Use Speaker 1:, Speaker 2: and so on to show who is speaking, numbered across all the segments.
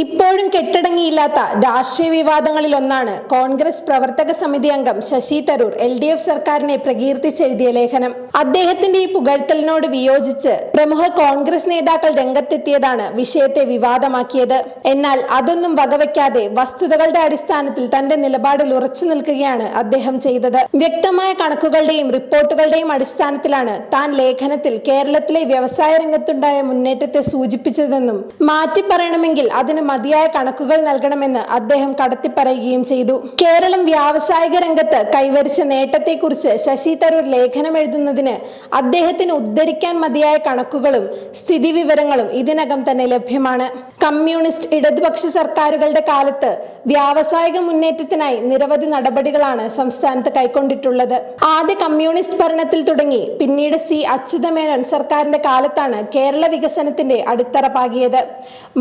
Speaker 1: ഇപ്പോഴും കെട്ടടങ്ങിയില്ലാത്ത രാഷ്ട്രീയ വിവാദങ്ങളിൽ ഒന്നാണ് കോൺഗ്രസ് പ്രവർത്തക സമിതി അംഗം Shashi Tharoor L D F സർക്കാരിനെ പ്രകീർത്തിച്ചെഴുതിയ ലേഖനം. അദ്ദേഹത്തിന്റെ ഈ പുകഴ്ത്തലിനോട് വിയോജിച്ച് പ്രമുഖ കോൺഗ്രസ് നേതാക്കൾ രംഗത്തെത്തിയതാണ് വിഷയത്തെ വിവാദമാക്കിയത്. എന്നാൽ അതൊന്നും വകവയ്ക്കാതെ വസ്തുതകളുടെ അടിസ്ഥാനത്തിൽ തന്റെ നിലപാടിൽ ഉറച്ചു നിൽക്കുകയാണ് അദ്ദേഹം ചെയ്തത്. വ്യക്തമായ കണക്കുകളുടെയും റിപ്പോർട്ടുകളുടെയും അടിസ്ഥാനത്തിലാണ് താൻ ലേഖനത്തിൽ കേരളത്തിലെ വ്യവസായ രംഗത്തുണ്ടായ മുന്നേറ്റത്തെ സൂചിപ്പിച്ചതെന്നും മാറ്റി പറയണമെങ്കിൽ അതിന് മതിയായ കണക്കുകൾ നൽകണമെന്ന് അദ്ദേഹം കടത്തിപ്പറയുകയും ചെയ്തു. കേരളം വ്യാവസായിക രംഗത്ത് കൈവരിച്ച നേട്ടത്തെക്കുറിച്ച് ശശി തരൂർ ലേഖനം എഴുതുന്നതിന് അദ്ദേഹത്തിന് ഉദ്ധരിക്കാൻ മതിയായ കണക്കുകളും സ്ഥിതിവിവരങ്ങളും ഇതിനകം തന്നെ ലഭ്യമാണ്. കമ്മ്യൂണിസ്റ്റ് ഇടതുപക്ഷ സർക്കാരുകളുടെ കാലത്ത് വ്യാവസായിക മുന്നേറ്റത്തിനായി നിരവധി നടപടികളാണ് സംസ്ഥാനത്ത് കൈക്കൊണ്ടിട്ടുള്ളത്. ആദ്യ കമ്മ്യൂണിസ്റ്റ് ഭരണത്തിൽ തുടങ്ങി പിന്നീട് സി അച്യുതമേനോൻ സർക്കാരിന്റെ കാലത്താണ് കേരള വികസനത്തിന്റെ അടിത്തറ പാകിയത്.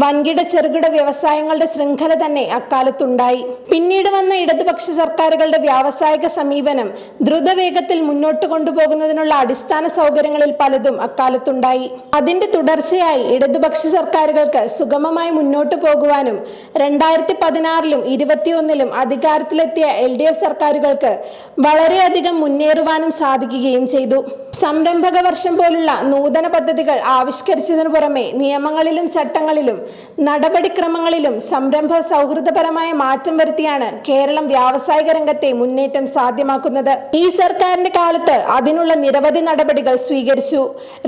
Speaker 1: വൻകിട ചെറുകിട വ്യവസായങ്ങളുടെ ശൃംഖല തന്നെ അക്കാലത്തുണ്ടായി. പിന്നീട് വന്ന ഇടതുപക്ഷ സർക്കാരുകളുടെ വ്യാവസായിക സമീപനം ദ്രുതവേഗത്തിൽ മുന്നോട്ട് കൊണ്ടുപോകുന്നതിനുള്ള അടിസ്ഥാന സൗകര്യങ്ങളിൽ പലതും അക്കാലത്തുണ്ടായി. അതിന്റെ തുടർച്ചയായി ഇടതുപക്ഷ സർക്കാരുകൾക്ക് സുഗമമായി മുന്നോട്ട് പോകുവാനും രണ്ടായിരത്തി പതിനാറിലും ഇരുപത്തിയൊന്നിലും അധികാരത്തിലെത്തിയ എൽ ഡി എഫ് സർക്കാരുകൾക്ക് വളരെയധികം മുന്നേറുവാനും സാധിക്കുകയും ചെയ്തു. സംരംഭക വർഷം പോലുള്ള നൂതന പദ്ധതികൾ ആവിഷ്കരിച്ചതിനു പുറമെ നിയമങ്ങളിലും ചട്ടങ്ങളിലും നടപടിക്രമങ്ങളിലും സംരംഭ സൗഹൃദപരമായ മാറ്റം വരുത്തിയാണ് കേരളം വ്യാവസായിക രംഗത്തെ മുന്നേറ്റം സാധ്യമാക്കുന്നത്. ഈ സർക്കാരിന്റെ കാലത്ത് അതിനുള്ള നിരവധി നടപടികൾ സ്വീകരിച്ചു.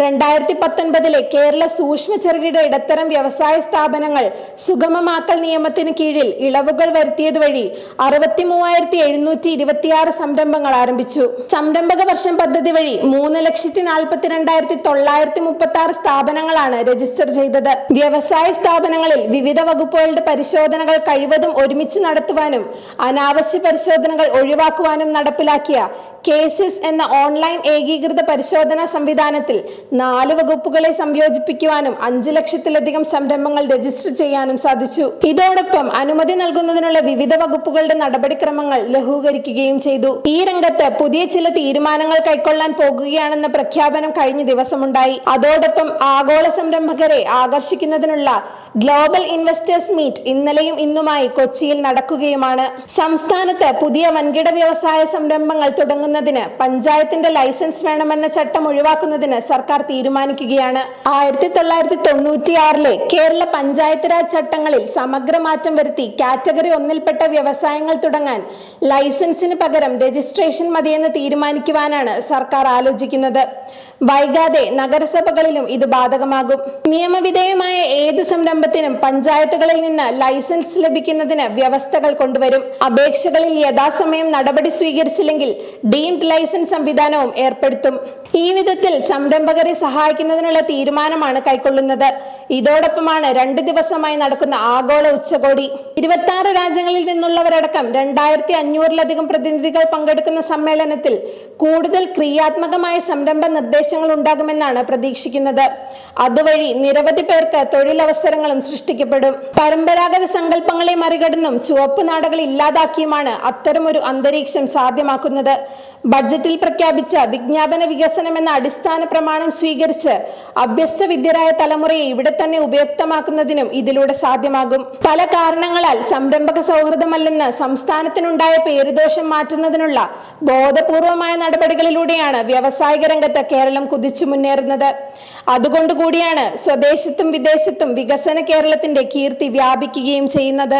Speaker 1: രണ്ടായിരത്തി പത്തൊൻപതിലെ കേരള സൂക്ഷ്മ ചെറുകിട ഇടത്തരം വ്യവസായ സ്ഥാപനങ്ങൾ സുഗമമാക്കൽ നിയമത്തിന് കീഴിൽ ഇളവുകൾ വരുത്തിയത് വഴി അറുപത്തി മൂവായിരത്തി എഴുന്നൂറ്റി ഇരുപത്തിയാറ് സംരംഭങ്ങൾ ആരംഭിച്ചു. സംരംഭക വർഷം പദ്ധതി വഴി മൂന്ന് ലക്ഷത്തി നാൽപ്പത്തിരണ്ടായിരത്തി തൊള്ളായിരത്തി മുപ്പത്തി ആറ് സ്ഥാപനങ്ങളാണ് രജിസ്റ്റർ ചെയ്തത്. വ്യവസായ സ്ഥാപനങ്ങളിൽ വിവിധ വകുപ്പുകളുടെ പരിശോധനകൾ കഴിവതും ഒരുമിച്ച് നടത്തുവാനും അനാവശ്യ പരിശോധനകൾ ഒഴിവാക്കുവാനും നടപ്പിലാക്കിയ കേസസ് എന്ന ഓൺലൈൻ ഏകീകൃത പരിശോധനാ സംവിധാനത്തിൽ നാല് വകുപ്പുകളെ സംയോജിപ്പിക്കുവാനും അഞ്ച് ലക്ഷത്തിലധികം സംരംഭങ്ങൾ രജിസ്റ്റർ ചെയ്യാനും സാധിച്ചു. ഇതോടൊപ്പം അനുമതി നൽകുന്നതിനുള്ള വിവിധ വകുപ്പുകളുടെ നടപടിക്രമങ്ങൾ ലഘൂകരിക്കുകയും ചെയ്തു. ഈ രംഗത്ത് പുതിയ ചില തീരുമാനങ്ങൾ കൈക്കൊള്ളാൻ പോകുകയാണെന്ന പ്രഖ്യാപനം കഴിഞ്ഞ ദിവസമുണ്ടായി. അതോടൊപ്പം ആഗോള സംരംഭകരെ ആകർഷിക്കുന്നതിനുള്ള ഗ്ലോബൽ ഇൻവെസ്റ്റേഴ്സ് മീറ്റ് ഇന്നലെയും ഇന്നുമായി കൊച്ചിയിൽ നടക്കുകയുമാണ്. സംസ്ഥാനത്ത് പുതിയ വൻകിട വ്യവസായ സംരംഭങ്ങൾ തുടങ്ങുന്നതിന് പഞ്ചായത്തിന്റെ ലൈസൻസ് വേണമെന്ന ചട്ടം ഒഴിവാക്കുന്നതിന് സർക്കാർ തീരുമാനിക്കുകയാണ്. ആയിരത്തി തൊള്ളായിരത്തി തൊണ്ണൂറ്റിയാറിലെ കേരള പഞ്ചായത്ത് രാജ് ചട്ടങ്ങളിൽ സമഗ്ര മാറ്റം വരുത്തി കാറ്റഗറി ഒന്നിൽപ്പെട്ട വ്യവസായങ്ങൾ തുടങ്ങാൻ ലൈസൻസിന് പകരം രജിസ്ട്രേഷൻ മതിയെന്ന് തീരുമാനിക്കുവാനാണ് സർക്കാർ ആലോചിക്കുന്നത്. വൈകാതെ നഗരസഭകളിലും ഇത് ബാധകമാകും. നിയമവിധേയമായ ഏത് സംരംഭത്തിനും പഞ്ചായത്തുകളിൽ നിന്ന് ലൈസൻസ് ലഭിക്കുന്നതിന് വ്യവസ്ഥകൾ കൊണ്ടുവരും. അപേക്ഷകളിൽ യഥാസമയം നടപടി സ്വീകരിച്ചില്ലെങ്കിൽ ഡീംഡ് ലൈസൻസ് സംവിധാനവും ഏർപ്പെടുത്തും. ഈ വിധത്തിൽ സംരംഭകരെ സഹായിക്കുന്നതിനുള്ള തീരുമാനമാണ് കൈക്കൊള്ളുന്നത്. ഇതോടൊപ്പമാണ് രണ്ട് ദിവസമായി നടക്കുന്ന ആഗോള ഉച്ചകോടി. ഇരുപത്തി ആറ് രാജ്യങ്ങളിൽ നിന്നുള്ളവരടക്കം രണ്ടായിരത്തി അഞ്ഞൂറിലധികം പ്രതിനിധികൾ പങ്കെടുക്കുന്ന സമ്മേളനത്തിൽ കൂടുതൽ ക്രിയാത്മകമായ സംരംഭ നിർദ്ദേശങ്ങൾ ഉണ്ടാകുമെന്നാണ് പ്രതീക്ഷിക്കുന്നത്. അതുവഴി നിരവധി പേർക്ക് തൊഴിലവസരങ്ങളും സൃഷ്ടിക്കപ്പെടും. പരമ്പരാഗത സങ്കല്പങ്ങളെ മറികടന്നും ചുവപ്പ് നാടകൾ ഇല്ലാതാക്കിയുമാണ് അത്തരമൊരു അന്തരീക്ഷം സാധ്യമാക്കുന്നത്. ബഡ്ജറ്റിൽ പ്രഖ്യാപിച്ച വിജ്ഞാപന വികസനം എന്ന അടിസ്ഥാന പ്രമാണം സ്വീകരിച്ച് അഭ്യസ്ത വിദ്യരായ തലമുറയെ ഇവിടെ തന്നെ ഉപയുക്തമാക്കുന്നതിനും ഇതിലൂടെ സാധ്യമാകും. പല കാരണങ്ങളാൽ സംരംഭക സൗഹൃദമല്ലെന്ന് സംസ്ഥാനത്തിനുണ്ടായ പേരുദോഷം മാറ്റുന്നതിനുള്ള ബോധപൂർവമായ നടപടികളിലൂടെയാണ് വ്യാവസായിക രംഗത്ത് കേരളം കുതിച്ചു മുന്നേറുന്നത്. അതുകൊണ്ടുകൂടിയാണ് സ്വദേശത്തും വിദേശത്തും വികസന കേരളത്തിന്റെ കീർത്തി വ്യാപിക്കുകയും ചെയ്യുന്നത്.